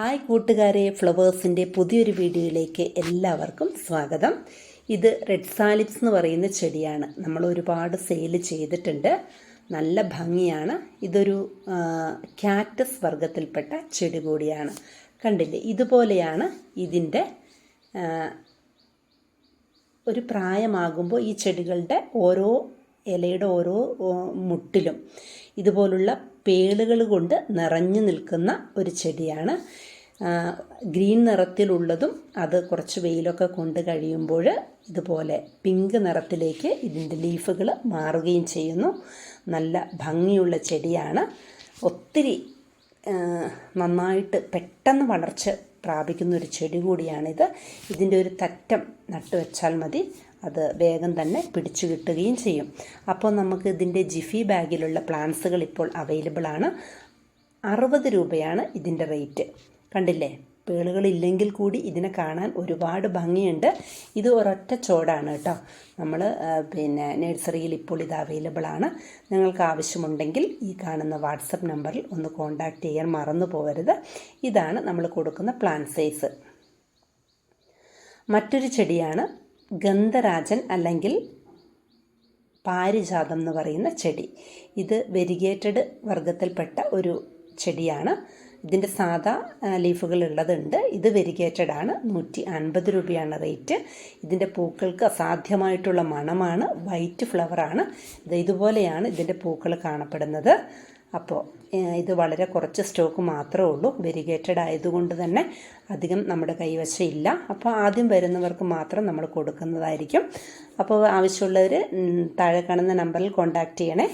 Hi കൂട്ടുകാരെ ഫ്ലവേഴ്സിന്റെ പുതിയൊരു വീഡിയോയിലേക്ക് എല്ലാവർക്കും സ്വാഗതം. ഇത് റെഡ് സാലിപ്സ് എന്ന് പറയുന്ന ചെടിയാണ്. നമ്മൾ ഒരുപാട് സെയിൽ ചെയ്തിട്ടുണ്ട്. നല്ല ഭംഗിയാണ്. ഇതൊരു ക്യാറ്റസ് വർഗത്തിൽപ്പെട്ട ചെടി കൂടിയാണ്. കണ്ടില്ലേ? ഇതുപോലെയാണ് ഇതിന്റെ ഒരു പ്രായമാകുമ്പോൾ ഈ ചെടികളുടെ ഓരോ ഇലയുടെ ഓരോ മുട്ടിലും. ഇതുപോലുള്ള പേളുകൾ കൊണ്ട് നിറഞ്ഞു നിൽക്കുന്ന ഒരു ചെടിയാണ്. ഗ്രീൻ നിറത്തിലുള്ളതും അത് കുറച്ച് വെയിലൊക്കെ കൊണ്ട് കഴിയുമ്പോൾ ഇതുപോലെ പിങ്ക് നിറത്തിലേക്ക് ഇതിന്റെ ലീഫുകൾ മാറുകയും ചെയ്യുന്നു. നല്ല ഭംഗിയുള്ള ചെടിയാണ്. ഒത്തിരി നന്നായിട്ട് പെട്ടെന്ന് വളർച്ച പ്രാപിക്കുന്ന ഒരു ചെടി കൂടിയാണിത്. ഇതിന്റെ ഒരു തറ്റം നട്ടുവെച്ചാൽ മതി. അത് വേഗം തന്നെ പിടിച്ചു കിട്ടുകയും ചെയ്യും. അപ്പോൾ നമുക്ക് ഇതിന്റെ ജിഫി ബാഗിലുള്ള പ്ലാന്റ്സുകൾ ഇപ്പോൾ അവൈലബിൾ ആണ്. അറുപത് രൂപയാണ് ഇതിന്റെ റേറ്റ് കണ്ടില്ലേ? പേളുകളില്ലെങ്കിൽ കൂടി ഇതിനെ കാണാൻ ഒരുപാട് ഭംഗിയുണ്ട്. ഇത് ഒരൊറ്റ ചോടാണ് കേട്ടോ. നമ്മൾ പിന്നെ നഴ്സറിയിൽ ഇപ്പോൾ ഇത് അവൈലബിൾ ആണ്. നിങ്ങൾക്ക് ആവശ്യമുണ്ടെങ്കിൽ ഈ കാണുന്ന വാട്സപ്പ് നമ്പറിൽ ഒന്ന് കോൺടാക്റ്റ് ചെയ്യാൻ മറന്നു പോകരുത്. ഇതാണ് നമ്മൾ കൊടുക്കുന്ന പ്ലാന്റ് സൈസ് മറ്റൊരു ചെടിയാണ് ഗന്ധരാജൻ അല്ലെങ്കിൽ പാരിജാതം എന്ന് പറയുന്ന ചെടി. ഇത് വെരിഗേറ്റഡ് വർഗത്തിൽപ്പെട്ട ഒരു ചെടിയാണ്. ഇതിന്റെ സാധാ ലീഫുകൾ ഉള്ളതുണ്ട്. ഇത് വെരിഗേറ്റഡ് ആണ്. നൂറ്റി അൻപത് രൂപയാണ് റേറ്റ്. ഇതിന്റെ പൂക്കൾക്ക് അസാധ്യമായിട്ടുള്ള മണമാണ്. വൈറ്റ് ഫ്ലവറാണ് ഇത് ഇതുപോലെയാണ് ഇതിന്റെ പൂക്കൾ കാണപ്പെടുന്നത്. അപ്പോൾ ഇത് വളരെ കുറച്ച് സ്റ്റോക്ക് മാത്രമേ ഉള്ളൂ. വെരിഗേറ്റഡ് ആയതുകൊണ്ട് തന്നെ അധികം നമ്മുടെ കൈവശം ഇല്ല. അപ്പോൾ ആദ്യം വരുന്നവർക്ക് മാത്രം നമ്മൾ കൊടുക്കുന്നതായിരിക്കും. അപ്പോൾ ആവശ്യമുള്ളവർ താഴെ കാണുന്ന നമ്പറിൽ കോൺടാക്റ്റ് ചെയ്യണേ.